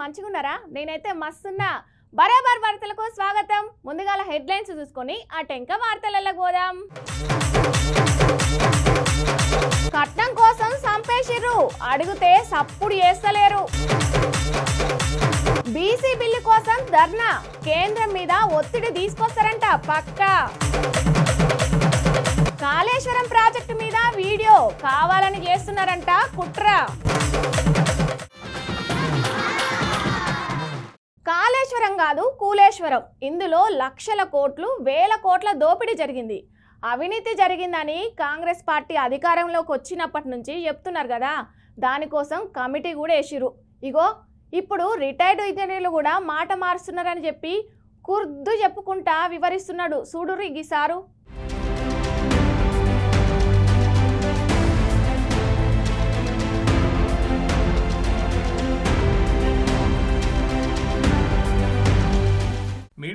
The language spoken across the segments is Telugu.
మంచిగున్నారా? నేనైతే మస్తున్నా. బరాబర్ వార్తలకు స్వాగతం. ముందుగాల హెడ్లైన్స్ చూసుకొని ఆ టెంక వార్తలలో పోదాం. కట్నం కోసం సంపేసిర్రు. అడిగితే సప్పుడు చేస్తలేరు. బీసీ బిల్లు కోసం ధర్నా. కేంద్రం మీద ఒత్తిడి తీసుకొస్తారంట పక్కా. కాళేశ్వరం ప్రాజెక్టు మీద వీడియో కావాలని చేస్తున్నారంట కుట్ర. కాళేశ్వరం కాదు కూలేశ్వరం. ఇందులో లక్షల కోట్లు వేల కోట్ల దోపిడీ జరిగింది. అవినీతి జరిగిందని కాంగ్రెస్ పార్టీ అధికారంలోకి వచ్చినప్పటి నుంచి చెప్తున్నారు కదా. దానికోసం కమిటీ కూడా వేసిరు ఇగో ఇప్పుడు రిటైర్డ్ ఇంజనీర్లు కూడా మాట మారుస్తున్నారని చెప్పి కుర్దు చెప్పుకుంటా వివరిస్తున్నాడు. చూడురు గీసారు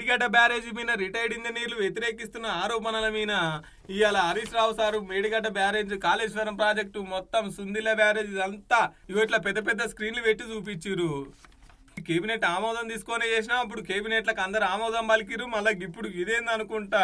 మేడిగడ్డ బ్యారేజీ మీద రిటైర్డ్ ఇంజనీర్లు వ్యతిరేకిస్తున్న ఆరోపణల మీద ఇవాళ Harish Rao sir Medigadda barrage Kaleshwaram project మొత్తం సుందిల బ్యారేజ్ ఇదంతా ఇగో ఇట్లా పెద్ద పెద్ద స్క్రీన్లు పెట్టి చూపించారు కేబినెట్ ఆమోదం తీసుకొని చేసినా అప్పుడు కేబినెట్లకు అందరు ఆమోదం పలికిరు మళ్ళీ ఇప్పుడు ఇదేంది అనుకుంటా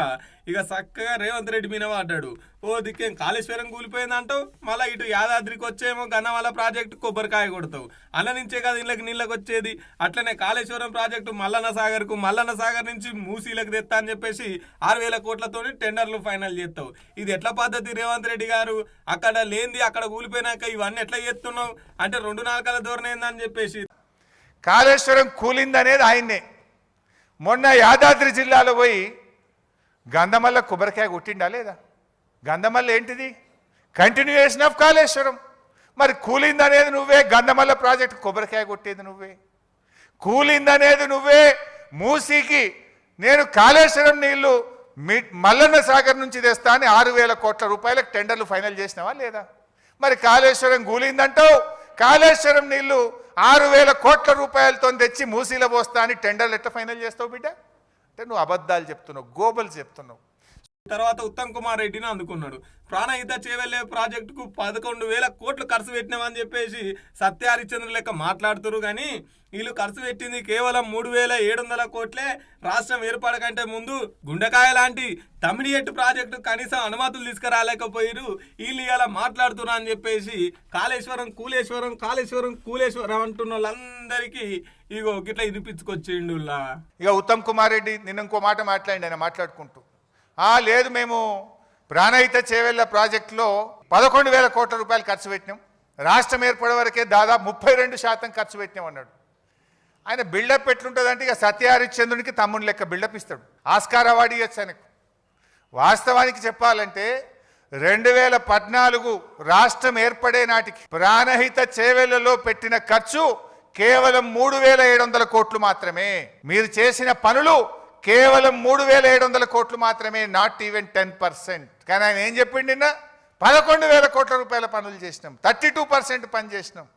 ఇక చక్కగా రేవంత్ రెడ్డి మీద పడ్డాడు ఓ దిక్కేం కాళేశ్వరం కూలిపోయిందంటావు మళ్ళీ ఇటు యాదాద్రికి వచ్చేమో గన్నవాల ప్రాజెక్టు కొబ్బరికాయ కొడతావు. అల్ల నుంచే కదా ఇళ్ళకి నీళ్ళకి వచ్చేది. అట్లనే కాళేశ్వరం ప్రాజెక్టు మల్లన్న సాగర్కు మల్లన్న సాగర్ నుంచి మూసీలకు తెస్తా అని చెప్పేసి ఆరు వేల కోట్లతోని టెండర్లు ఫైనల్ చేస్తావు. ఇది ఎట్లా పద్ధతి రేవంత్ రెడ్డి గారు? అక్కడ లేనిది అక్కడ కూలిపోయినాక ఇవన్నీ ఎట్లా చేస్తున్నావు? అంటే రెండు నాలుకల ధోరణి ఏందని చెప్పేసి. కాళేశ్వరం కూలిందనేది ఆయన్నే. మొన్న యాదాద్రి జిల్లాలో పోయి గంధమల్ల కొబ్బరికాయ కొట్టిండా లేదా? గంధమల్ల ఏంటిది? Continuation of Kaleshwaram. మరి కూలిందనేది నువ్వే గంధమల్ల ప్రాజెక్ట్ కొబ్బరికాయ కొట్టేది నువ్వే. కూలిందనేది నువ్వే మూసీకి నేను కాళేశ్వరం నీళ్ళు మీ మల్లన్న సాగర్ నుంచి తెస్తా అని ఆరు వేల కోట్ల రూపాయలకు టెండర్లు ఫైనల్ చేసినావా లేదా? మరి కాళేశ్వరం కూలిందంటావు. కాళేశ్వరం నీళ్ళు ఆరు వేల కోట్ల రూపాయలతో తెచ్చి మూసీల పోస్తా అని టెండర్లు ఎట్లా ఫైనల్ చేస్తావు బిడ్డ? అంటే నువ్వు అబద్ధాలు చెప్తున్నావు గోబలు చెప్తున్నావు. తర్వాత ఉత్తమ్ కుమార్ రెడ్డిని అందుకున్నాడు. ప్రాణహిత చేవెళ్ళే ప్రాజెక్టుకు పదకొండు వేల కోట్లు ఖర్చు పెట్టినామని చెప్పేసి సత్య హరిచంద్ర లెక్క మాట్లాడుతురు. కానీ వీళ్ళు ఖర్చు పెట్టింది కేవలం మూడు వేల ఏడు వందల కోట్లే. రాష్ట్రం ఏర్పడకంటే ముందు గుండెకాయ లాంటి తమిడియట్టు ప్రాజెక్టు కనీసం అనుమతులు తీసుకురాలేకపోయారు వీళ్ళు ఇలా మాట్లాడుతున్నా అని చెప్పేసి కాళేశ్వరం కూలేశ్వరం కాళేశ్వరం కూలేశ్వరం అంటున్న వాళ్ళందరికీ ఇగో గిట్లా వినిపించుకొచ్చిండు ఇక ఉత్తమ్ కుమార్ రెడ్డి నిన్న ఇంకో మాట మాట్లాడి ఆయన మాట్లాడుకుంటూ. లేదు మేము ప్రాణహిత చేవెళ్ళ ప్రాజెక్టులో పదకొండు వేల కోట్ల రూపాయలు ఖర్చు పెట్టినాం. రాష్ట్రం ఏర్పడే వరకే దాదాపు ముప్పై రెండు శాతం ఖర్చు పెట్టినాం అన్నాడు. ఆయన బిల్డప్ ఎట్లుంటుందంటే ఇక సత్యహరిశ్చంద్రునికి తమ్ముని లెక్క బిల్డప్ ఇస్తాడు. ఆస్కార్ అవార్డు ఇవ్వచ్చు ఆయనకు. వాస్తవానికి చెప్పాలంటే రెండు వేల పద్నాలుగు రాష్ట్రం ఏర్పడే నాటికి ప్రాణహిత చేవెళ్ళలో పెట్టిన ఖర్చు కేవలం మూడు వేల ఏడు వందల కోట్లు మాత్రమే. మీరు చేసిన పనులు కేవలం మూడు వేల ఏడు వందల కోట్లు మాత్రమే నాట్ ఈవెన్ టెన్ పర్సెంట్ కానీ ఆయన ఏం చెప్పిండు నిన్న? పదకొండు వేల కోట్ల రూపాయల పనులు చేసినాం. థర్టీ టూ పర్సెంట్ పని చేసినాం.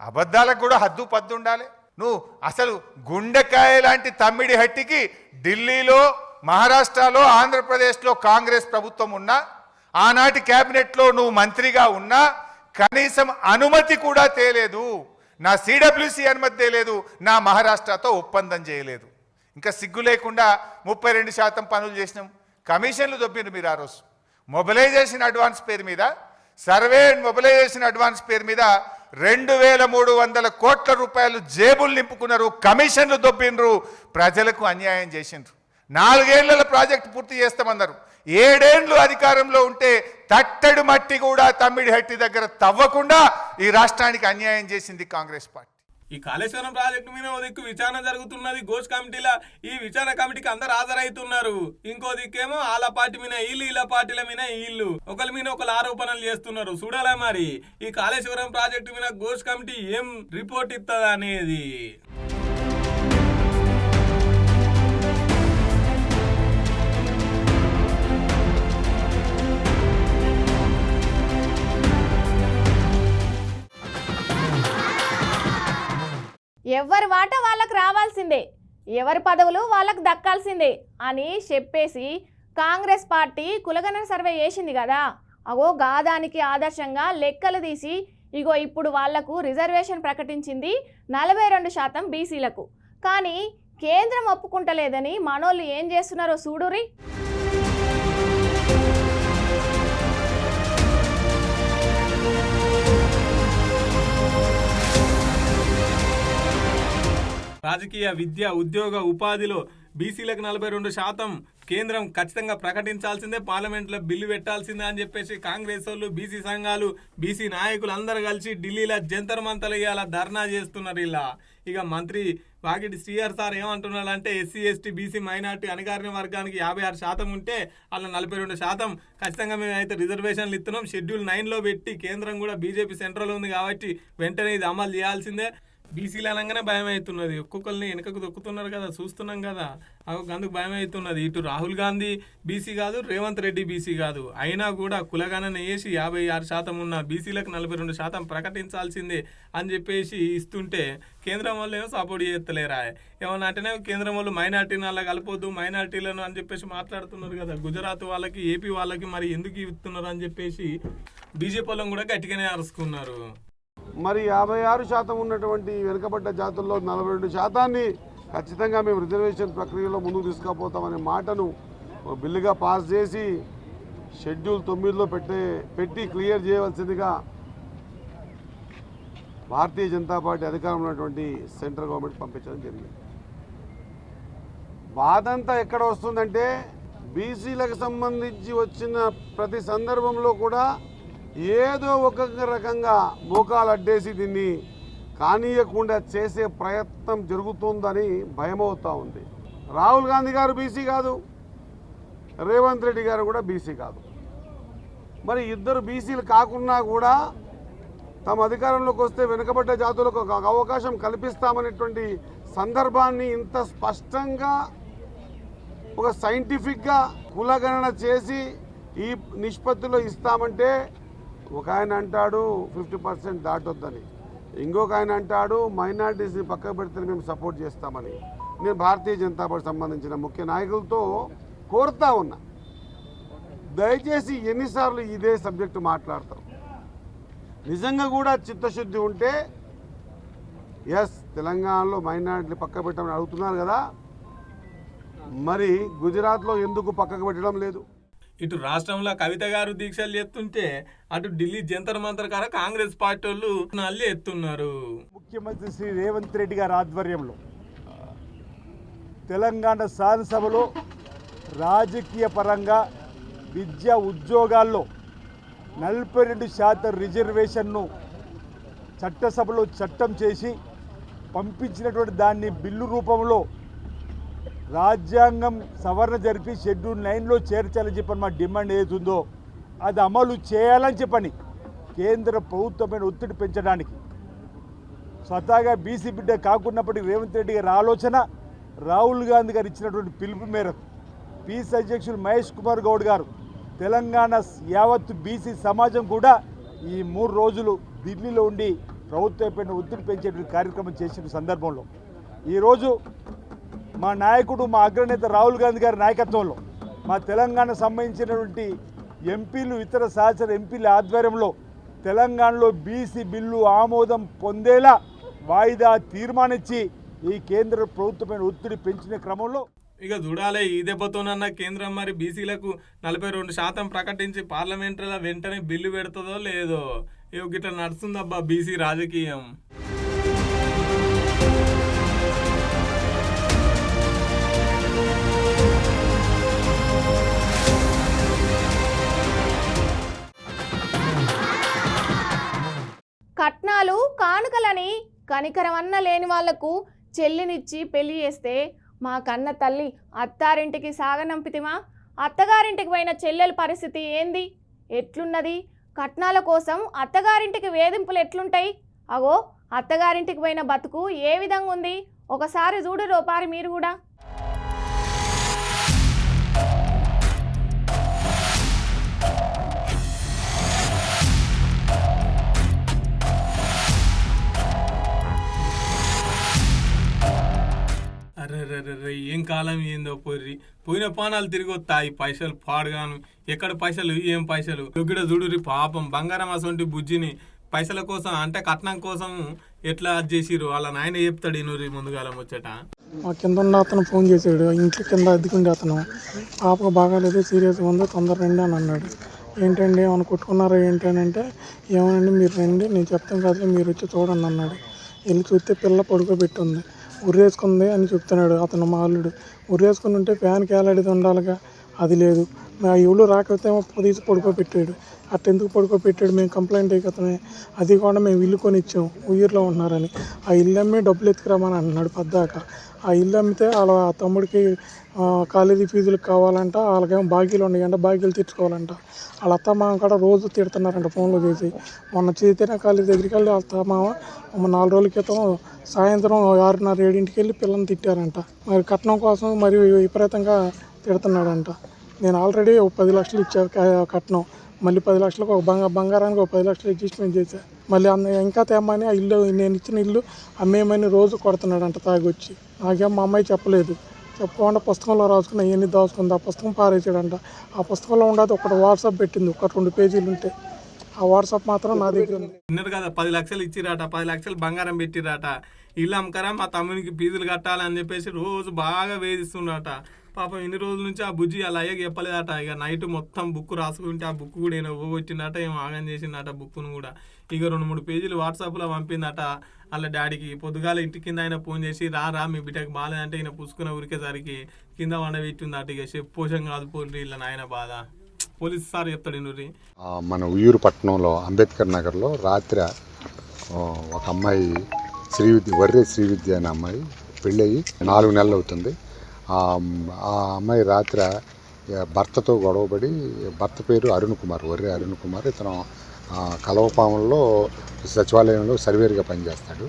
అబద్ధాలకు కూడా హద్దు పద్దు ఉండాలి. నువ్వు అసలు గుండెకాయ లాంటి తమ్మిడి హట్టికి ఢిల్లీలో మహారాష్ట్రలో ఆంధ్రప్రదేశ్లో కాంగ్రెస్ ప్రభుత్వం ఉన్నా ఆనాటి క్యాబినెట్లో నువ్వు మంత్రిగా ఉన్నా కనీసం అనుమతి కూడా తేలేదు. నా సిడబ్ల్యూసి అనుమతి తేలేదు. నా మహారాష్ట్రతో ఒప్పందం చేయలేదు. ఇంకా సిగ్గు లేకుండా ముప్పై రెండు శాతం పనులు చేసినాం. కమిషన్లు దొబ్బిండ్రు మీరు ఆ రోజు. మొబిలైజేషన్ అడ్వాన్స్ పేరు మీద సర్వే అండ్ మొబిలైజేషన్ అడ్వాన్స్ పేరు మీద రెండు వేల మూడు వందల కోట్ల రూపాయలు జేబులు నింపుకున్నారు కమిషన్లు దొబ్బిండ్రు ప్రజలకు అన్యాయం చేసిండ్రు. నాలుగేళ్ళ ప్రాజెక్టు పూర్తి చేస్తామన్నారు. ఏడేండ్లు అధికారంలో ఉంటే తట్టడు మట్టి కూడా తమ్మిడి హట్టి దగ్గర తవ్వకుండా ఈ రాష్ట్రానికి అన్యాయం చేసింది కాంగ్రెస్ పార్టీ. ఈ కాళేశ్వరం ప్రాజెక్టు మీద దిక్కు విచారణ జరుగుతున్నది. గోష్ కమిటీల ఈ విచారణ కమిటీకి అందరు హాజరవుతున్నారు. ఇంకో దిక్కేమో వాళ్ళ పార్టీ మీద వీళ్ళు వీళ్ళ పార్టీల మీద వీళ్ళు. ఒకరి మీద ఒకరు ఆరోపణలు చేస్తున్నారు. చూడాలా మరి? ఈ కాళేశ్వరం ప్రాజెక్టు మీద గోష్ కమిటీ ఏం రిపోర్ట్ ఇస్తుంది అనేది ఎవరి వాట వాళ్ళకు రావాల్సిందే. ఎవరి పదవులు వాళ్ళకు దక్కాల్సిందే అని చెప్పేసి కాంగ్రెస్ పార్టీ కులగణ సర్వే చేసింది కదా. అగో గాదానికి ఆదర్శంగా లెక్కలు తీసి ఇగో ఇప్పుడు వాళ్ళకు రిజర్వేషన్ ప్రకటించింది నలభై రెండు శాతం బీసీలకు. కానీ కేంద్రం ఒప్పుకుంటలేదని మనోళ్ళు ఏం చేస్తున్నారో చూడురి రాజకీయ విద్య ఉద్యోగ ఉపాధిలో బీసీలకు నలభై రెండు శాతం కేంద్రం ఖచ్చితంగా ప్రకటించాల్సిందే పార్లమెంట్లో బిల్లు పెట్టాల్సిందే అని చెప్పేసి కాంగ్రెస్ వాళ్ళు బీసీ సంఘాలు బీసీ నాయకులు అందరు కలిసి ఢిల్లీలో జంతర్ మంతలు ఇవాళ ధర్నా చేస్తున్నారు ఇలా. ఇక మంత్రి వాకిటి శ్రీఆర్ సార్ ఏమంటున్నాడంటే ఎస్సీ ఎస్టీ బీసీ మైనార్టీ అణగారిన వర్గానికి యాభై ఆరు శాతం ఉంటే అలా నలభై రెండు శాతం ఖచ్చితంగా మేము అయితే రిజర్వేషన్లు ఇస్తున్నాం షెడ్యూల్ నైన్లో పెట్టి కేంద్రం కూడా బీజేపీ సెంట్రల్ ఉంది కాబట్టి వెంటనే ఇది అమలు చేయాల్సిందే. బీసీలు అనగానే భయం అవుతున్నది ఒక్కొక్కరిని వెనకకు దొక్కుతున్నారు కదా చూస్తున్నాం కదా. అగో అందుకు భయం అవుతున్నది ఇటు రాహుల్ గాంధీ బీసీ కాదు రేవంత్ రెడ్డి బీసీ కాదు. అయినా కూడా కులగణన వేసి యాభై ఆరు శాతం ఉన్న బీసీలకు నలభై రెండు శాతం ప్రకటించాల్సిందే అని చెప్పేసి ఇస్తుంటే కేంద్రం వాళ్ళు ఏమో సపోర్ట్ చేస్తలేరా? ఏమన్నా అంటేనే కేంద్రం వాళ్ళు మైనార్టీని అలా కలపొద్దు మైనార్టీలను అని చెప్పేసి మాట్లాడుతున్నారు కదా. గుజరాత్ వాళ్ళకి ఏపీ వాళ్ళకి మరి ఎందుకు ఇస్తున్నారు అని చెప్పేసి బీజేపీ వాళ్ళని కూడా గట్టిగానే అరుచుకున్నారు మరి యాభై ఆరు శాతం ఉన్నటువంటి వెనుకబడ్డ జాతుల్లో నలభై రెండు శాతాన్ని ఖచ్చితంగా మేము రిజర్వేషన్ ప్రక్రియలో ముందుకు తీసుకుపోతామనే మాటను ఒక బిల్లుగా పాస్ చేసి షెడ్యూల్ తొమ్మిదిలో పెట్టే పెట్టి క్లియర్ చేయవలసిందిగా భారతీయ జనతా పార్టీ అధికారంలో ఉన్నటువంటి సెంట్రల్ గవర్నమెంట్ పంపించడం జరిగింది. బాధంతా ఎక్కడ వస్తుందంటే బీసీలకు సంబంధించి వచ్చిన ప్రతి సందర్భంలో కూడా ఏదో ఒక రకంగా మోకాలు అడ్డేసి దీన్ని కానీయకుండా చేసే ప్రయత్నం జరుగుతుందని భయమవుతూ ఉంది. రాహుల్ గాంధీ గారు బీసీ కాదు రేవంత్ రెడ్డి గారు కూడా బీసీ కాదు. మరి ఇద్దరు బీసీలు కాకున్నా కూడా తమ అధికారంలోకి వస్తే వెనుకబడ్డ జాతులకు ఒక అవకాశం కల్పిస్తామనేటువంటి సందర్భాన్ని ఇంత స్పష్టంగా ఒక సైంటిఫిక్గా కులగణన చేసి ఈ నిష్పత్తిలో ఇస్తామంటే ఒక ఆయన అంటాడు ఫిఫ్టీ పర్సెంట్ దాటొద్దని. ఇంకొక ఆయన అంటాడు మైనార్టీస్ని పక్కకు పెడితే మేము సపోర్ట్ చేస్తామని. నేను భారతీయ జనతా పార్టీ సంబంధించిన ముఖ్య నాయకులతో కోరుతా ఉన్నా. దయచేసి ఎన్నిసార్లు ఇదే సబ్జెక్టు మాట్లాడతాం. నిజంగా కూడా చిత్తశుద్ధి ఉంటే ఎస్ తెలంగాణలో మైనార్టీలు పక్క పెట్టమని అడుగుతున్నారు కదా. మరి గుజరాత్లో ఎందుకు పక్కకు పెట్టడం లేదు? ఇటు రాష్ట్రంలో కవిత గారు దీక్షలు చేస్తుంటే అటు ఢిల్లీ జంతర్ మంతర్ కాడ కాంగ్రెస్ పార్టీ వాళ్ళు నల్లి ఎత్తున్నారు. ముఖ్యమంత్రి శ్రీ రేవంత్ రెడ్డి గారి ఆధ్వర్యంలో తెలంగాణ శాసనసభలో రాజకీయ పరంగా విద్యా ఉద్యోగాల్లో నలభై రెండు శాతం రిజర్వేషన్ను చట్టసభలో చట్టం చేసి పంపించినటువంటి దాన్ని బిల్లు రూపంలో రాజ్యాంగం సవరణ జరిపి షెడ్యూల్ నైన్లో చేర్చాలని చెప్పని మా డిమాండ్ ఏదుందో అది అమలు చేయాలని చెప్పని కేంద్ర ప్రభుత్వమైన ఒత్తిడి పెంచడానికి. స్వతహాగా బీసీ బిడ్డ కాకున్నప్పటికీ రేవంత్ రెడ్డి గారి ఆలోచన రాహుల్ గాంధీ గారు ఇచ్చినటువంటి పిలుపు మేరకు పీసీ అధ్యక్షులు మహేష్ కుమార్ గౌడ్ గారు తెలంగాణ యావత్ బీసీ సమాజం కూడా ఈ మూడు రోజులు ఢిల్లీలో ఉండి ప్రభుత్వంపైన ఒత్తిడి పెంచేటువంటి కార్యక్రమం చేసిన సందర్భంలో. ఈరోజు మా నాయకుడు మా అగ్రనేత రాహుల్ గాంధీ గారి నాయకత్వంలో మా తెలంగాణ సంబంధించినటువంటి ఎంపీలు ఇతర సహచర ఎంపీల ఆధ్వర్యంలో తెలంగాణలో బీసీ బిల్లు ఆమోదం పొందేలా వాయిదా తీర్మానించి ఈ కేంద్ర ప్రభుత్వమైన ఒత్తిడి పెంచిన క్రమంలో ఇక చూడాలి ఈ దెబ్బతోనన్న కేంద్రం మరి బీసీలకు నలభై రెండు శాతం ప్రకటించి పార్లమెంటరీలో వెంటనే బిల్లు పెడుతుందో లేదో? ఇక గిట్లా నడుస్తుందబ్బా బీసీ రాజకీయం. కానుకలని కనికరమన్న లేని వాళ్ళకు చెల్లినిచ్చి పెళ్ళి చేస్తే మా కన్న తల్లి అత్తారింటికి సాగనంపితిమా? అత్తగారింటికి పోయిన చెల్లెల పరిస్థితి ఏంది? ఎట్లున్నది? కట్నాల కోసం అత్తగారింటికి వేధింపులు ఎట్లుంటాయి? అగో అత్తగారింటికి పోయిన బతుకు ఏ విధంగా ఉంది ఒకసారి చూడు రోపారి మీరు కూడా. అరే ఏం కాలం ఏందో పోర్రి. పోయిన పానాలు తిరిగి వస్తాయి పైసలు పాడుగాను. ఎక్కడ పైసలు ఏం పైసలు? దొగ్గిడ చూడురి పాపం బంగారం అసొంటి బుజ్జిని. పైసల కోసం అంటే కట్నం కోసం ఎట్లా అది చేసిరు వాళ్ళ నాయన చెప్తాడు ఇనూరి ముందుగాలం వచ్చేట. మా కింద ఉన్న అతను ఫోన్ చేశాడు. ఇంట్లో కింద అద్దెకుండే అతను. పాపకు బాగాలేదు సీరియస్గా ఉంది తొందర రండి అని అన్నాడు. ఏంటండి ఏమైనా కొట్టుకున్నారా ఏంటి అని అంటే ఏమనండి మీరు రండి నేను చెప్తాను కదా మీరు వచ్చి చూడండి అన్నాడు. వెళ్ళి చూస్తే పిల్ల పడుకోబెట్టి ఉంది ఉరేసుకుంది అని చెప్తున్నాడు అతను మా అల్లుడు ఉరేసుకుని ఉంటే ఫ్యాన్కి వేలాడేది ఉండాలిగా? అది లేదు. మా ఎవరు రాకపోతే తీసి పడుకోబెట్టాడు. అట్ట ఎందుకు పడుకోబెట్టాడు? మేము కంప్లైంట్ అయిపోతామే అది కూడా మేము ఇల్లు కొనిచ్చాం. ఉయ్యూరులో ఉంటున్నారని. ఆ ఇల్లు అమ్మి డబ్బులు ఎత్తుకురామని అన్నాడు పద్దాక. ఆ ఇల్లు అమ్మితే వాళ్ళ తమ్ముడికి కాలేజీ ఫీజులకు కావాలంట వాళ్ళకేమో బాకీలు ఉన్నాయంట బాకీలు తీర్చుకోవాలంట. వాళ్ళ అత్త మామ కూడా రోజు తిడుతున్నారంట ఫోన్లు చేసి. మొన్న చైతన్య కాలేజీ దగ్గరికి వెళ్ళి వాళ్ళ అత్త మామ నాలుగు రోజుల క్రితం సాయంత్రం ఆరున్నర ఏడింటికి వెళ్ళి పిల్లల్ని తిట్టారంట. మరి కట్నం కోసం మరి విపరీతంగా తిడుతున్నాడంట. నేను ఆల్రెడీ ఒక పది లక్షలు ఇచ్చా కట్నం. మళ్ళీ పది లక్షలకు ఒక బంగా బంగారానికి ఒక పది లక్షలు అడ్జస్ట్మెంట్ చేశా. మళ్ళీ అన్న ఇంకా తేమని ఆ ఇల్లు నేను ఇచ్చిన ఇల్లు అమ్మేయమని రోజు కొడుతున్నాడంట తాగొచ్చి. నాకేం మా అమ్మాయి చెప్పలేదు. చెప్పకుండా పుస్తకంలో రాసుకున్న ఇవన్నీ దాచుకుంది. ఆ పుస్తకం పారేసాడంట ఆ పుస్తకంలో ఉండదు ఒకటి వాట్సాప్ పెట్టింది. ఒక రెండు పేజీలు ఉంటే. ఆ వాట్సాప్ మాత్రం నా దగ్గర ఉంది. విన్నారు కదా పది లక్షలు ఇచ్చిరాట పది లక్షలు బంగారం పెట్టిరాట ఇల్లు అమ్మకరా మా తమ్మునికి ఫీజులు కట్టాలని చెప్పేసి రోజు బాగా వేధిస్తుండట పాపం ఎన్ని రోజుల నుంచి ఆ బుజ్జి అలా అయ్యకి చెప్పలేదట. ఇక నైట్ మొత్తం బుక్ రాసుకుంటే ఆ బుక్ కూడా ఏమో పోగొట్టిందట ఏమో ఆగం చేసిందట బుక్ను కూడా. ఇక రెండు మూడు పేజీలు వాట్సాప్లో పంపిందట. వాళ్ళ డాడీకి పొద్దుగాల ఇంటి కింద ఆయన ఫోన్ చేసి రా రా మీ బిడ్డకు బాగాలేదంటే ఈయన పుసుకున్న ఉరికేసరికి కింద వండబెట్టిందట. ఇక చెప్పోషం కాదు పోలి వీళ్ళ నాయన బాధ. పోలీస్ సార్ చెప్తాడు ఇన్నూరి మన ఉయ్యూరు పట్టణంలో అంబేద్కర్ నగర్లో రాత్రి ఒక అమ్మాయి శ్రీవిద్య వర్రే శ్రీవిద్య అనే అమ్మాయి పెళ్ళయి నాలుగు నెలలు అవుతుంది. ఆ అమ్మాయి రాత్రి భర్తతో గొడవపడి భర్త పేరు అరుణ్ కుమార్ వర్రి అరుణ్ కుమార్. ఇతను కలవపాములలో సచివాలయంలో సర్వేరుగా పనిచేస్తాడు.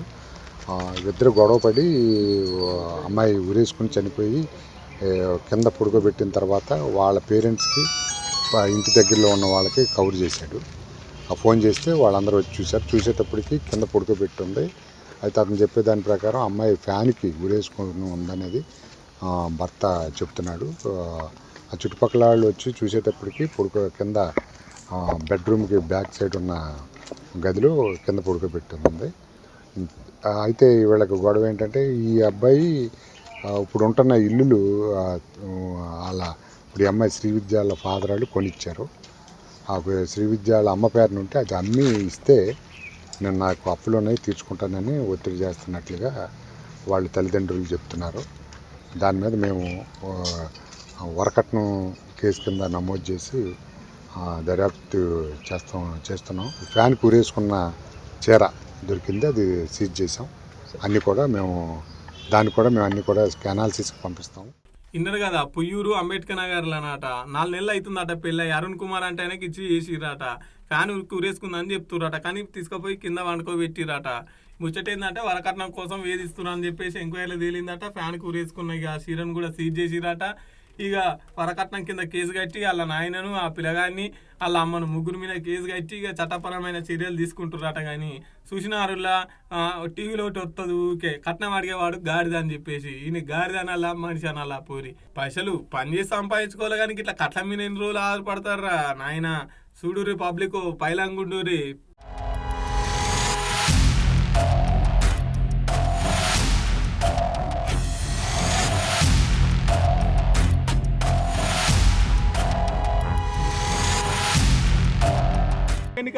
ఇద్దరు గొడవపడి అమ్మాయి ఉరేసుకుని చనిపోయి కింద పడుకోబెట్టిన తర్వాత వాళ్ళ పేరెంట్స్కి ఇంటి దగ్గరలో ఉన్న వాళ్ళకి కవర్ చేశాడు. ఆ ఫోన్ చేస్తే వాళ్ళందరూ వచ్చి చూశారు. చూసేటప్పటికి కింద పడుకోబెట్టుంది అయితే అతను చెప్పే దాని ప్రకారం అమ్మాయి ఫ్యాన్కి గురేసుకొని ఉందనేది భర్త చెప్తున్నాడు. ఆ, చుట్టుపక్కల వాళ్ళు వచ్చి చూసేటప్పటికి పడుకో కింద బెడ్రూమ్కి బ్యాక్ సైడ్ ఉన్న గదిలో కింద పడుకోబెట్టింది ఆ, అయితే వీళ్ళకి గొడవ ఏంటంటే ఈ అబ్బాయి ఇప్పుడు ఉంటున్న ఇల్లులు వాళ్ళ ఇప్పుడు ఈ అమ్మాయి శ్రీ విద్యాల ఫాదర్ వాళ్ళు కొనిచ్చారు. ఆ శ్రీ విద్యాల అమ్మ పేరు ఉంటే అది అమ్మి ఇస్తే నేను నాకు అప్పులు ఉన్నాయి తీర్చుకుంటానని ఒత్తిడి చేస్తున్నట్లుగా వాళ్ళ తల్లిదండ్రులు చెప్తున్నారు. దాని మీద మేము వరకట్నం కేసు కింద నమోదు చేసి దర్యాప్తు చేస్తాం చేస్తున్నాం. ఫ్యాన్ కూరేసుకున్న చీర దొరికింది అది సీజ్ చేసాం అన్నీ కూడా మేము దాన్ని కూడా మేము అన్నీ కూడా అనాలిసిస్కి పంపిస్తాం. ఇన్నరు కదా పుయ్యూరు అంబేద్కర్ నగర్ అనట నాలుగు నెలలు అవుతుందట పెళ్ళి అరుణ్ కుమార్ అంటే ఆయనకి ఇచ్చి చేసిరట ఫ్యాన్ కూరేసుకుందని చెప్తురట కానీ తీసుకుపోయి కింద వండుకోబెట్టిరట ముచ్చట ఏంటంటే వరకట్నం కోసం వేధిస్తున్నా అని చెప్పేసి ఎంక్వైరీలో తేలిందట ఫ్యాన్ కూరేసుకున్న ఇక సీరన్ కూడా సీజ్ చేసిరట. ఇక వరకట్నం కింద కేసు కట్టి వాళ్ళ నాయనను ఆ పిల్లగాన్ని వాళ్ళ అమ్మను ముగ్గురు మీద కేసు కట్టి ఇక చట్టపరమైన చర్యలు తీసుకుంటున్నారట కానీ చూసినారులా టీవీలో ఒకటి వస్తుంది ఊకే కట్నం అడిగేవాడు గాడిద అని చెప్పేసి. ఈయన గాడిద అనాలా మనిషి అనాలా పోరి. పైసలు పని చేసి సంపాదించుకోవాలి కానీ ఇట్లా కట్నం మీద ఎన్ని రోజులు ఆధారపడతారా నాయన? చూడురి పబ్లిక్ పైలంగుండూరి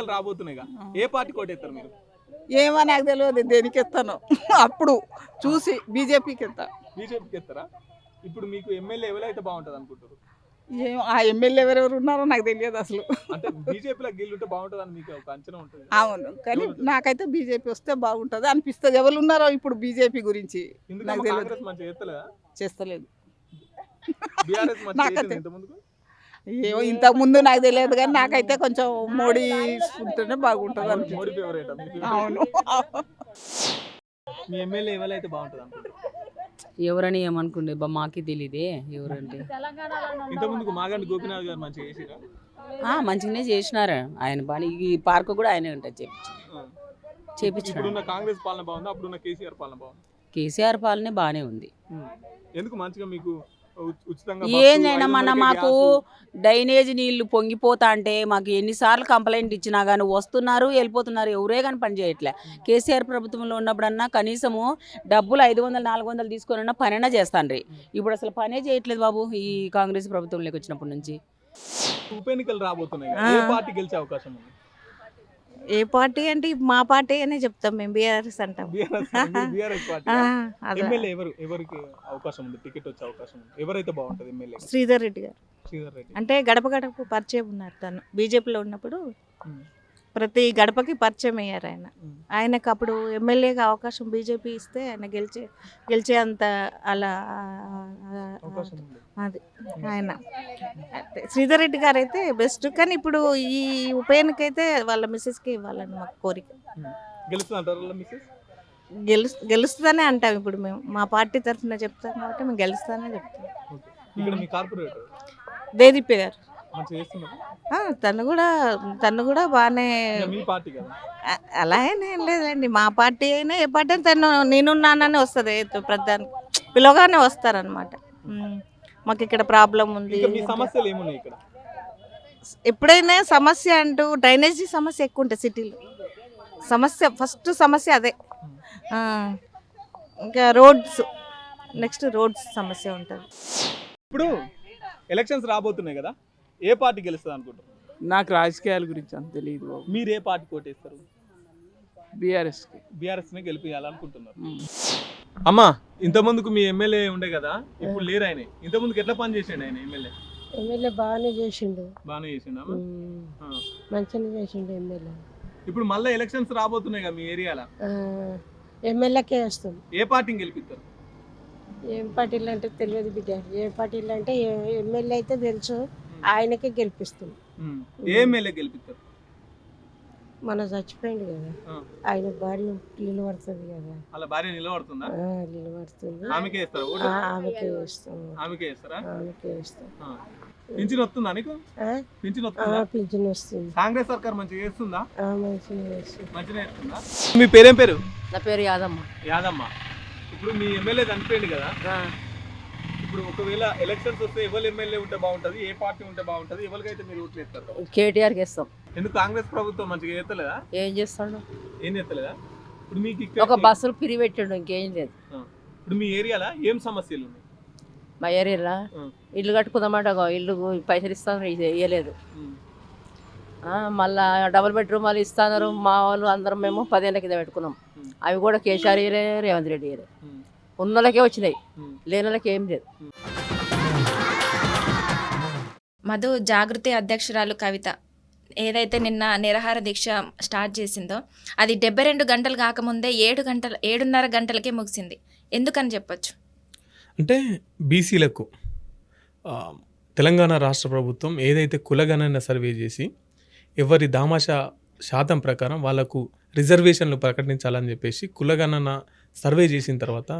ఎన్నికలు రాబోతున్నాయి ఏ పార్టీ కోటేస్తారు మీరు? ఏమో నాకు తెలియదు దేనికి ఇస్తాను అప్పుడు చూసి బీజేపీకి ఇస్తా బీజేపీకి ఎత్తారా ఇప్పుడు మీకు ఎమ్మెల్యే ఎవరైతే బాగుంటుంది అనుకుంటారు ఏం ఆ ఎమ్మెల్యే ఎవరెవరు ఉన్నారో నాకు తెలియదు అసలు. అంటే బీజేపీలో గెలుంటే బాగుంటుంది అని మీకు ఒక అంచనా ఉంటుంది. అవును కానీ నాకైతే బీజేపీ వస్తే బాగుంటుంది అనిపిస్తుంది. ఎవరు ఉన్నారో ఇప్పుడు బీజేపీ గురించి. నాకు తెలియదు. చేస్తలేదు? నాకైతే- ఏమో ఇంతకు ముందు నాకు తెలియదు కానీ నాకైతే కొంచెం మోడీ ఉంటేనే బాగుంటుంది మోడీ అనిపిస్తుంది ఫేవరేట్ అవును. మీ ఎమ్మెల్యే ఎవరైతే బాగుంటుంది అనుకుంటారు ఎవరని ఏమనుకుండే? బా మాకే తెలియదే ఎవరంటే. మాగంటి గోపినాథ్ గారు మంచిగా చేసిరా? ఆ, మంచిగానే చేసినారు. ఆయన పని ఈ పార్క్ కూడా ఆయనే ఉంటుంది చేపించి చేపించాడు ఇప్పుడున్న కాంగ్రెస్ పాలన బాగుంది? అప్పుడున్న కేసీఆర్ పాలన బాగుంది? కేసీఆర్ పాలనే బాగానే ఉంది. ఎందుకు మంచిగా మీకు ఏందైనా మన 500కే మాకు. డ్రైనేజ్ నీళ్ళు పొంగిపోతా అంటే మాకు ఎన్నిసార్లు కంప్లైంట్ ఇచ్చినా కానీ వస్తున్నారు వెళ్ళిపోతున్నారు ఎవరే కానీ పని చేయట్లే కేసీఆర్ ప్రభుత్వంలో ఉన్నప్పుడన్నా కనీసము డబ్బులు ఐదు వందలు నాలుగు వందలు తీసుకొని పనైనా చేస్తాండ్రి ఇప్పుడు అసలు పనే చేయట్లేదు బాబు ఈ కాంగ్రెస్ ప్రభుత్వంలోకి వచ్చినప్పటి నుంచి ఉప ఎన్నికలు రాబోతున్నాయి. ఏ పార్టీ గెలిచే అవకాశం ఉంది ఏ పార్టీ అంటే మా పార్టీ అనే చెప్తాం మేము బీఆర్ఎస్ అంటాం. ఎమ్మెల్యే ఎవరు ఎవరికి అవకాశం ఉంది? టికెట్ వచ్చే అవకాశం ఉంది. ఎవరైతే బాగుంటది ఎమ్మెల్యే? శ్రీధర్ రెడ్డి గారు. శ్రీధర్ రెడ్డి. అంటే గడప గడప పరిచయం ఉన్నారు తను. బీజేపీలో ఉన్నప్పుడు. ప్రతి గడపకి పరిచయం అయ్యారు ఆయన. ఆయనకు అప్పుడు ఎమ్మెల్యేగా అవకాశం బీజేపీ ఇస్తే ఆయన గెలిచే గెలిచే అంత అలా అది ఆయన. అయితే శ్రీధర్ రెడ్డి గారు అయితే బెస్ట్ కానీ ఇప్పుడు ఈ ఉప ఎన్నిక అయితే వాళ్ళ మిస్సెస్కి ఇవ్వాలని మాకు కోరిక. గెలు గెలుస్తుందనే అంటాం ఇప్పుడు మేము. మా పార్టీ తరఫున చెప్తాం కాబట్టి మేము గెలుస్తానే చెప్తాం. దేదీప్య గారు. తను కూడా తను కూడా బాగానే అలా అయినా ఏం లేదండి. మా పార్టీ అయినా ఏ పార్టీ అయినా తను నేనున్నానని వస్తుంది. ప్రధాని పిలవగానే వస్తారనమాట మాకు ఇక్కడ ప్రాబ్లం ఉంది. ఎప్పుడైనా సమస్య అంటూ డ్రైనేజీ సమస్య ఎక్కువ ఉంటుంది సిటీలో. సమస్య ఫస్ట్ సమస్య అదే. ఇంకా రోడ్స్ నెక్స్ట్ రోడ్స్ సమస్య ఉంటుంది. ఇప్పుడు ఎలక్షన్స్ రాబోతున్నాయి కదా? ఏ పార్టీ గెలుస్తుంది అనుకుంటారు నాకు రాజకీయాల గురించి అంత తెలియదు మీరు ఏ పార్టీ కోటేస్తారు? బీఆర్ఎస్కి. బీఆర్ఎస్ నే గెలిపించాలనుకుంటున్నారు అమ్మా ఇంత ముందుకు మీ ఎమ్మెల్యే ఉండే కదా ఇప్పుడు లేరు ఆయన. ఇంత ముందుకు ఎట్లా పని చేసిండు ఆయన ఎమ్మెల్యే? ఎమ్మెల్యే బాగానే చేసిండు. బాగానే చేసిండు అమ్మా? ఉమ్, ఆ. మంచిగానే చేసిండు ఎమ్మెల్యే. ఇప్పుడు మళ్ళీ ఎలక్షన్స్ రాబోతున్నాయి కదా మీ ఏరియాలో. ఎమ్మెల్యేకే వేస్తాం ఏ పార్టీని గెలిపిస్తారు? ఏం పార్టీలు అంటే తెలియదు బిడ్డ. ఏ పార్టీలు అంటే ఏ- ఎమ్మెల్యే అయితే తెలుసు. ఆయనకే గెలిపిస్తాం ఉమ్. ఏ ఎమ్మెల్యే గెలిపిస్తారు? మన చచ్చిపోయింది కదా. ఆయన భార్య నిలబడుతుంది కదా. అలా భార్య నిలబడుతుందా? ఆ, నిలబడుతుంది. ఆమెకే ఆ, ఆమెకే వేస్తాం ఆమెకే వేస్తారా ఆమెకే వేస్తాం ఆ. పింఛన్ వస్తుందా నీకు? ఆ? పింఛన్ ఆ, వస్తుందా పింఛన్ వస్తుంది. కాంగ్రెస్ సర్కార్ మంచిగా చేస్తుందా? ఆ, మంచిగా మంచిగా చేస్తుందా? మీ పేరేం పేరు? నా పేరు యాదమ్మ. యాదమ్మ. ఇప్పుడు మీ ఎమ్మెల్యే చనిపోయింది కదా. ఇప్పుడు ఒకవేళ ఎలక్షన్స్ వస్తే ఎవరు ఎమ్మెల్యే ఉంటే బాగుంటది ఏ పార్టీ ఉంటే బాగుంటది ఎవరికైతే మీరు ఓట్లు వేస్తారు కేటీఆర్కి ఇస్తాం ఎందుకు కాంగ్రెస్ ప్రభుత్వం మంచిగా చేస్తలేదా ఏం చేస్తాడు ఏం చేస్తలేదా ఇప్పుడు మీకు ఒక బస్సులు పిరి పెట్టాడు ఇంకేం లేదు. ఇప్పుడు మీ ఏరియాలో ఏం సమస్యలు ఉన్నాయి మా ఏరియాలో. ఇల్లు కట్టుకుందామంట ఇల్లు పైసలు ఇస్తాను ఇది ఇవ్వలేదు. మళ్ళా డబుల్ బెడ్రూమ్ వాళ్ళు ఇస్తున్నారు మా వాళ్ళు అందరం మేము పదేళ్ళ కింద పెట్టుకున్నాం. అవి కూడా కేసీఆర్ రేవంత్ రెడ్డి ఇయ్యలే ఉమ్. ఉన్నోళ్ళకే వచ్చినాయి. ఉమ్. లేని వాళ్ళకి ఏం లేదు. మధు జాగృతి అధ్యక్షురాలు కవిత. ఏదైతే నిన్న నిరాహార దీక్ష స్టార్ట్ చేసిందో అది డెబ్బై రెండు గంటలు కాకముందే ఏడు గంటల ఏడున్నర గంటలకే ముగిసింది. ఎందుకని చెప్పొచ్చు? అంటే బీసీలకు తెలంగాణ రాష్ట్ర ప్రభుత్వం ఏదైతే కులగణన సర్వే చేసి ఎవరి దామాషా శాతం ప్రకారం వాళ్ళకు రిజర్వేషన్లు ప్రకటించాలని చెప్పేసి కులగణన సర్వే చేసిన తర్వాత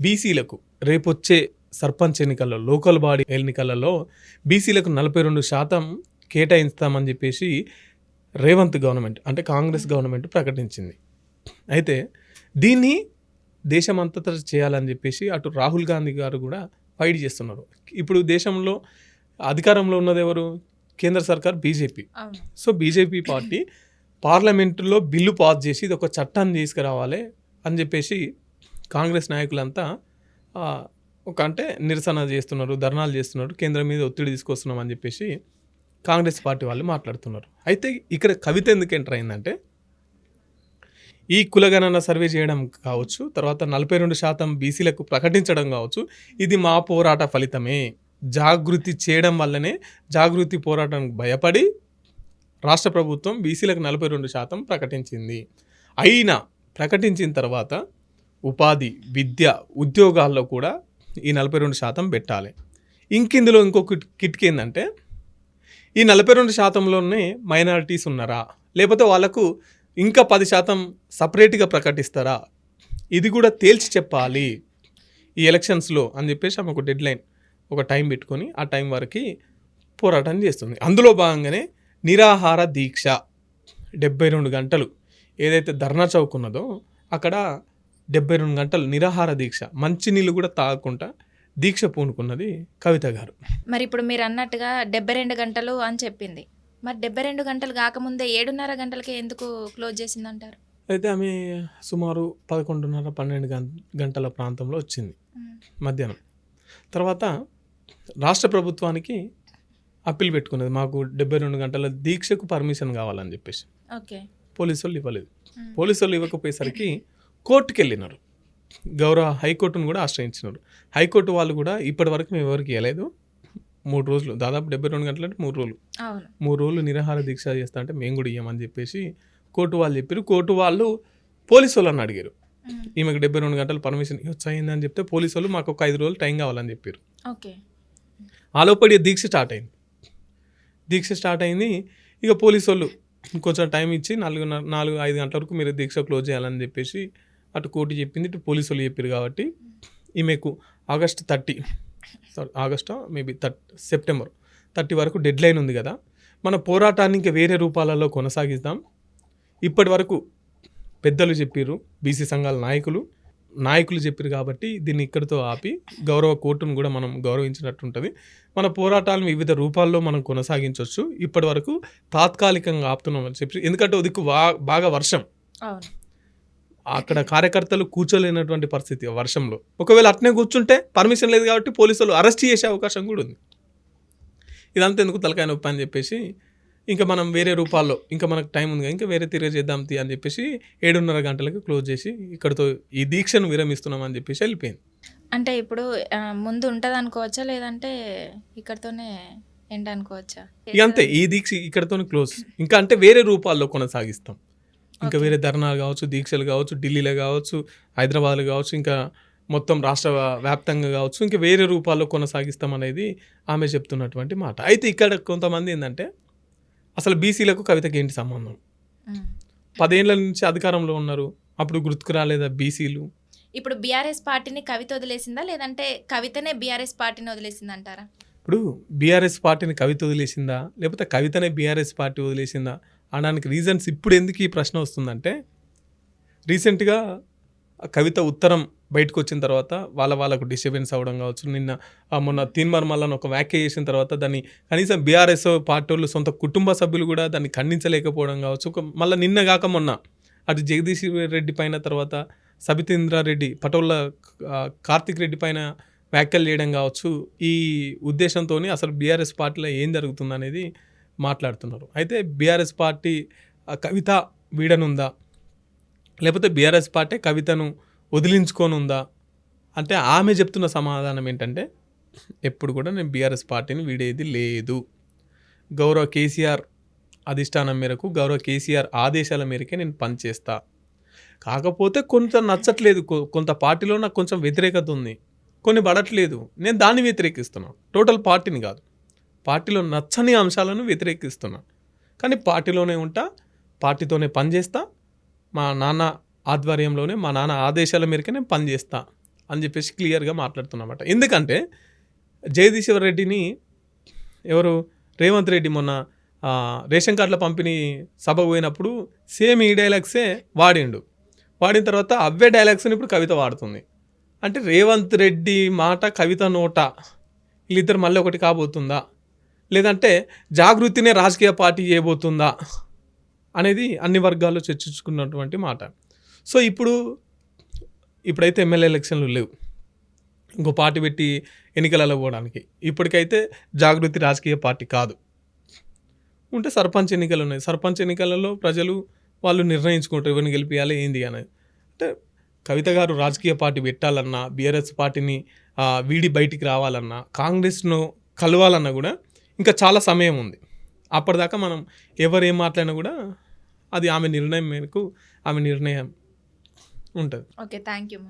బీసీలకు రేపొచ్చే సర్పంచ్ ఎన్నికల్లో లోకల్ బాడీ ఎన్నికలలో బీసీలకు నలభై రెండు శాతం కేటాయిస్తామని చెప్పేసి రేవంత్ గవర్నమెంట్ అంటే కాంగ్రెస్ గవర్నమెంట్ ప్రకటించింది. అయితే దీన్ని దేశమంతటా చేయాలని చెప్పేసి అటు రాహుల్ గాంధీ గారు కూడా ఫైట్ చేస్తున్నారు. ఇప్పుడు దేశంలో అధికారంలో ఉన్నది ఎవరు? కేంద్ర సర్కార్ బీజేపీ. సో బీజేపీ పార్టీ పార్లమెంటులో బిల్లు పాస్ చేసి ఇది ఒక చట్టాన్ని తీసుకురావాలి అని చెప్పేసి కాంగ్రెస్ నాయకులంతా ఒక అంటే నిరసన చేస్తున్నారు ధర్నాలు చేస్తున్నారు కేంద్రం మీద ఒత్తిడి తీసుకొస్తున్నాం అని చెప్పేసి కాంగ్రెస్ పార్టీ వాళ్ళు మాట్లాడుతున్నారు. అయితే ఇక్కడ కవిత ఎందుకు ఎంటర్ అయిందంటే ఈ కులగణన సర్వే చేయడం కావచ్చు తర్వాత నలభై రెండు శాతం బీసీలకు ప్రకటించడం కావచ్చు ఇది మా పోరాట ఫలితమే. జాగృతి చేయడం వల్లనే జాగృతి పోరాటానికి భయపడి రాష్ట్ర ప్రభుత్వం బీసీలకు నలభై రెండు శాతం ప్రకటించింది. అయినా ప్రకటించిన తర్వాత ఉపాధి విద్య ఉద్యోగాల్లో కూడా ఈ నలభై రెండు శాతం పెట్టాలి. ఇంకిందులో ఇంకొక కిట్కి ఏంటంటే ఈ నలభై రెండు శాతంలోనే మైనారిటీస్ ఉన్నారా? లేకపోతే వాళ్ళకు ఇంకా పది శాతం సపరేట్గా ప్రకటిస్తారా? ఇది కూడా తేల్చి చెప్పాలి. ఈ ఎలక్షన్స్లో అని చెప్పేసి ఆమె ఒక డెడ్ లైన్ ఒక టైం పెట్టుకొని ఆ టైం వరకు పోరాటం చేస్తుంది. అందులో భాగంగానే నిరాహార దీక్ష డెబ్బై రెండు గంటలు ఏదైతే ధర్నా చౌక్ ఉన్నదో అక్కడ డెబ్బై రెండు గంటలు నిరాహార దీక్ష మంచినీళ్ళు కూడా తాగకుండా దీక్ష పూనుకున్నది కవిత గారు. మరి ఇప్పుడు మీరు అన్నట్టుగా డెబ్బై రెండు గంటలు అని చెప్పింది. మరి డెబ్బై రెండు గంటలు కాకముందే ఏడున్నర గంటలకే ఎందుకు క్లోజ్ చేసిందంటారు? అయితే ఆమె సుమారు పదకొండున్నర పన్నెండు గంటల ప్రాంతంలో వచ్చింది మధ్యాహ్నం. తర్వాత రాష్ట్ర ప్రభుత్వానికి అప్పీల్ పెట్టుకున్నది మాకు డెబ్బై రెండు గంటల దీక్షకు పర్మిషన్ కావాలని చెప్పేసి. ఓకే. పోలీసు వాళ్ళు ఇవ్వలేదు. పోలీసు వాళ్ళు ఇవ్వకపోయేసరికి కోర్టుకి వెళ్ళినారు గౌరవ హైకోర్టును కూడా ఆశ్రయించినారు. హైకోర్టు వాళ్ళు కూడా ఇప్పటి వరకు మేము ఎవరికి ఇవ్వలేదు మూడు రోజులు దాదాపు డెబ్బై రెండు గంటలు అంటే మూడు రోజులు. మూడు రోజులు నిరాహార దీక్ష చేస్తా అంటే మేము కూడా ఇవ్వమని చెప్పేసి కోర్టు వాళ్ళు చెప్పారు. కోర్టు వాళ్ళు పోలీసు వాళ్ళని అడిగారు. ఈమెకు డెబ్బై రెండు గంటలు పర్మిషన్ ఇవ్వచ్చు అయిందని చెప్తే పోలీసు వాళ్ళు మాకు ఒక ఐదు రోజులు టైం కావాలని చెప్పారు. ఓకే. ఆలోపడి దీక్ష స్టార్ట్ అయింది. దీక్ష స్టార్ట్ అయింది. ఇక పోలీసు వాళ్ళు కొంచెం టైం ఇచ్చి నాలుగు నాలుగు ఐదు గంటల వరకు మీరు దీక్ష క్లోజ్ చేయాలని చెప్పేసి అటు కోర్టు చెప్పింది ఇటు పోలీసు వాళ్ళు చెప్పారు కాబట్టి ఈమెకు ఆగస్ట్ థర్టీ సారీ ఆగస్టా మేబీ థర్ట్ సెప్టెంబర్ థర్టీ వరకు డెడ్ లైన్ ఉంది కదా. మన పోరాటాన్ని ఇంకా వేరే రూపాలలో కొనసాగిద్దాం. ఇప్పటి వరకు పెద్దలు చెప్పారు బీసీ సంఘాల నాయకులు నాయకులు చెప్పారు కాబట్టి దీన్ని ఇక్కడితో ఆపి గౌరవ కోర్టును కూడా మనం గౌరవించినట్టు ఉంటుంది. మన పోరాటాలను వివిధ రూపాల్లో మనం కొనసాగించవచ్చు ఇప్పటి వరకు తాత్కాలికంగా ఆపుతున్నామని చెప్పి ఎందుకంటే ఉదిక్కు బాగా వర్షం. అక్కడ కార్యకర్తలు కూర్చోలేనటువంటి పరిస్థితి వర్షంలో. ఒకవేళ అట్నే కూర్చుంటే పర్మిషన్ లేదు కాబట్టి పోలీసులు అరెస్ట్ చేసే అవకాశం కూడా ఉంది. ఇదంతా ఎందుకు తలకాయ నొప్పి అని చెప్పేసి ఇంకా మనం వేరే రూపాల్లో ఇంకా మనకు టైం ఉంది ఇంకా వేరే తిరిగి చేద్దాం తీ అని చెప్పేసి ఏడున్నర గంటలకు క్లోజ్ చేసి ఇక్కడతో ఈ దీక్షను విరమిస్తున్నాం అని చెప్పేసి వెళ్ళిపోయింది. అంటే ఇప్పుడు ముందు ఉంటుంది అనుకోవచ్చా? లేదంటే ఇక్కడతోనే ఎండ్ అనుకోవచ్చా? ఇక అంతే ఈ దీక్ష ఇక్కడతో క్లోజ్. ఇంకా అంటే వేరే రూపాల్లో కొనసాగిస్తాం. ఇంకా వేరే ధర్నాలు కావచ్చు దీక్షలు కావచ్చు ఢిల్లీలో కావచ్చు హైదరాబాద్లో కావచ్చు ఇంకా మొత్తం రాష్ట్ర వ్యాప్తంగా కావచ్చు ఇంకా వేరే రూపాల్లో కొనసాగిస్తాం అనేది ఆమె చెప్తున్నటువంటి మాట. అయితే ఇక్కడ కొంతమంది ఏంటంటే అసలు బీసీలకు కవితకి ఏంటి సంబంధం. పదేళ్ళ నుంచి అధికారంలో ఉన్నారు అప్పుడు గుర్తుకు రాలేదా బీసీలు? ఇప్పుడు బీఆర్ఎస్ పార్టీని కవిత వదిలేసిందా? లేదంటే కవితనే బీఆర్ఎస్ పార్టీని వదిలేసింది అంటారా ఇప్పుడు బీఆర్ఎస్ పార్టీని కవిత వదిలేసిందా? లేకపోతే కవితనే బీఆర్ఎస్ పార్టీ వదిలేసిందా? అనడానికి రీజన్స్ ఇప్పుడు ఎందుకు ఈ ప్రశ్న వస్తుందంటే రీసెంట్గా కవిత ఉత్తరం బయటకు వచ్చిన తర్వాత వాళ్ళ వాళ్ళకు డిస్టర్బెన్స్ అవ్వడం కావచ్చు నిన్న మొన్న తీన్మార్ మల్లన్ ఒక వ్యాఖ్య చేసిన తర్వాత దాన్ని కనీసం బీఆర్ఎస్ పార్టీ వాళ్ళు సొంత కుటుంబ సభ్యులు కూడా దాన్ని ఖండించలేకపోవడం కావచ్చు. ఒక మళ్ళీ నిన్న కాక మొన్న అటు జగదీష్ రెడ్డి పైన తర్వాత సబితేంద్రారెడ్డి పటోళ్ళ కార్తిక్ రెడ్డి పైన వ్యాఖ్యలు చేయడం కావచ్చు. ఈ ఉద్దేశంతో అసలు బీఆర్ఎస్ పార్టీలో ఏం జరుగుతుంది అనేది మాట్లాడుతున్నారు. అయితే బీఆర్ఎస్ పార్టీ కవిత వీడనుందా? లేకపోతే బీఆర్ఎస్ పార్టీ కవితను వదిలించుకోనుందా? అంటే ఆమె చెప్తున్న సమాధానం ఏంటంటే ఎప్పుడు కూడా నేను బీఆర్ఎస్ పార్టీని వీడేది లేదు. గౌరవ కేసీఆర్ అధిష్టానం మేరకు గౌరవ కేసీఆర్ ఆదేశాల మేరకే నేను పనిచేస్తా. కాకపోతే కొంత నచ్చట్లేదు. కొ- కొంత పార్టీలో నాకు కొంచెం వ్యతిరేకత ఉంది. కొన్ని పడట్లేదు. నేను దాన్ని వ్యతిరేకిస్తున్నాను టోటల్ పార్టీని కాదు. పార్టీలో నచ్చని అంశాలను వ్యతిరేకిస్తున్నా. కానీ పార్టీలోనే ఉంటా పార్టీతోనే పనిచేస్తా మా నాన్న ఆధ్వర్యంలోనే మా నాన్న ఆదేశాల మేరకే నేను పనిచేస్తా అని చెప్పేసి క్లియర్గా మాట్లాడుతున్నమాట ఎందుకంటే జయదీశ్వర్ రెడ్డిని ఎవరు? రేవంత్ రెడ్డి మొన్న రేషన్ కార్డుల పంపిణీ సభ పోయినప్పుడు సేమ్ ఈ డైలాగ్సే వాడిండు. వాడిన తర్వాత అవే డైలాగ్స్ని ఇప్పుడు కవిత వాడుతుంది. అంటే రేవంత్ రెడ్డి మాట కవిత నోట. వీళ్ళిద్దరు మళ్ళీ ఒకటి కాబోతుందా? లేదంటే జాగృతినే రాజకీయ పార్టీ చేయబోతుందా అనేది అన్ని వర్గాల్లో చర్చించుకున్నటువంటి మాట. సో ఇప్పుడు ఇప్పుడైతే ఎమ్మెల్యే ఎలక్షన్లు లేవు. ఇంకో పార్టీ పెట్టి ఎన్నికలలో పోవడానికి. ఇప్పటికైతే జాగృతి రాజకీయ పార్టీ కాదు. ఉంటే సర్పంచ్ ఎన్నికలు ఉన్నాయి. సర్పంచ్ ఎన్నికలలో ప్రజలు వాళ్ళు నిర్ణయించుకుంటారు ఎవరిని గెలిపించాలి ఏంది అనేది. అంటే కవిత గారు రాజకీయ పార్టీ పెట్టాలన్నా బీఆర్ఎస్ పార్టీని వీడి బయటికి రావాలన్నా కాంగ్రెస్ను కలవాలన్నా కూడా ఇంకా చాలా సమయం ఉంది. అప్పటిదాకా మనం ఎవరు ఏం మాట్లాడినా కూడా అది ఆమె నిర్ణయం మేరకు ఆమె నిర్ణయం ఉంటుంది. ఓకే థ్యాంక్ యూ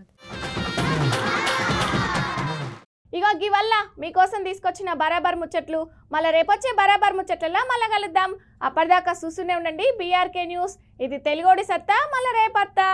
ఇగో గివల్ల మీకోసం తీసుకొచ్చిన బరాబర్ ముచ్చట్లు. మళ్ళీ రేపొచ్చే బరాబర్ ముచ్చట్లలో మళ్ళీ కలుద్దాం. అప్పటిదాకా చూస్తూనే ఉండండి బీఆర్కే న్యూస్ ఇది తెలుగోడి సత్తా మళ్ళీ రేపత్తా.